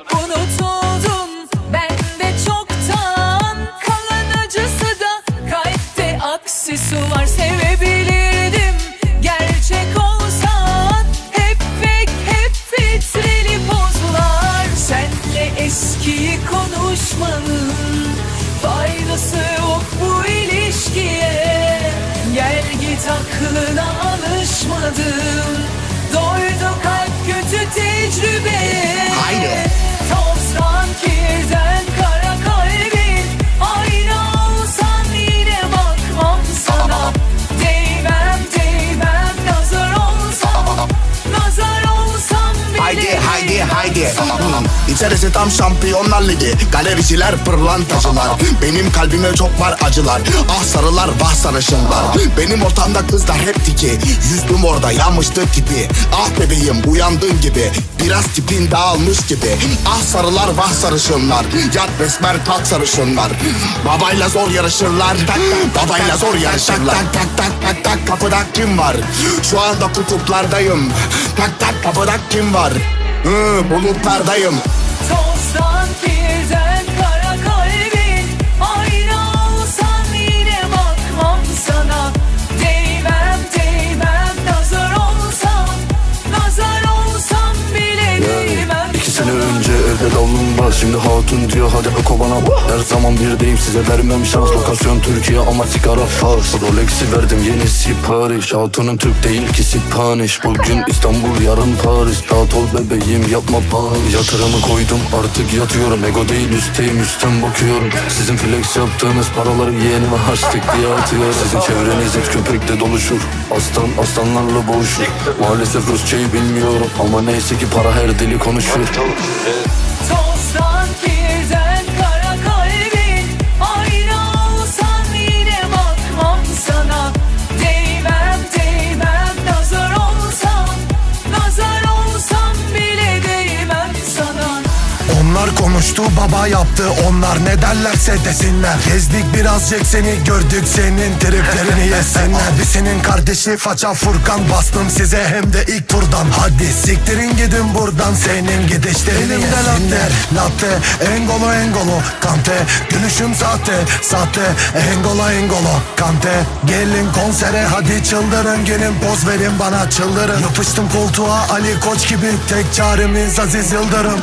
Unutuldum. Ben de çoktan. Kalan acısı da kalpte aksi var. Sevebilirdim. Gerçek olsan Hep fake hep filtreli pozlar. Senle eskiyi konuşmanın Faydası yok bu ilişkiye. Gel git aklına alışmadım haydi. Hmm, İçerisi tam şampiyonlar ligi Galericiler pırlantacılar Benim kalbime çok var acılar. Ah sarılar vah sarışınlar. Benim ortamda kızlar hep tiki. Yüzdüm orada yanmıştı tipi Ah bebeğim uyandın gibi. Biraz tipin dağılmış gibi. Ah sarılar vah sarışınlar. Yat besmer kalk sarışınlar. Babayla zor yarışırlar. Babayla zor yarışırlar. Tak tak tak tak kapıda kim var? Şu anda kutuplardayım. Tak tak kapıda kim var Hı, bulutlardayım var Şimdi hatun diyor hadi be kovana Her zaman birdeyim size vermem şans. Lokasyon Türkiye ama sigara fars. Rolex'i verdim yeni sipariş. Hatunum Türk değil ki Spanish Bugün İstanbul yarın Paris. Rahat ol bebeğim yapma panik Yatırımı koydum artık yatıyorum. Ego değil üstteyim üstten bakıyorum. Sizin flex yaptığınız paraları yeğenime harçlık diye atıyorum. Sizin çevreniz et köpekle doluşur. Aslan aslanlarla boğuşur. Maalesef Rusçayı bilmiyorum Ama neyse ki para her dili konuşur sanki Onlar konuştu baba yaptı. Onlar ne derlerse desinler. Gezdik birazcık seni gördük senin triplerini yesinler. Bir senin kardeşi faça Furkan bastım size hem de ilk turdan. Hadi siktirin gidin buradan senin gidişlerini yesinler. Latte engolo engolo kante. Gülüşüm sahte sahte. Engolo engolo kante. Gelin konsere hadi çıldırın. Gelin poz verin bana çıldırın. Yapıştım koltuğa Ali Koç gibi tek çaremiz Aziz Yıldırım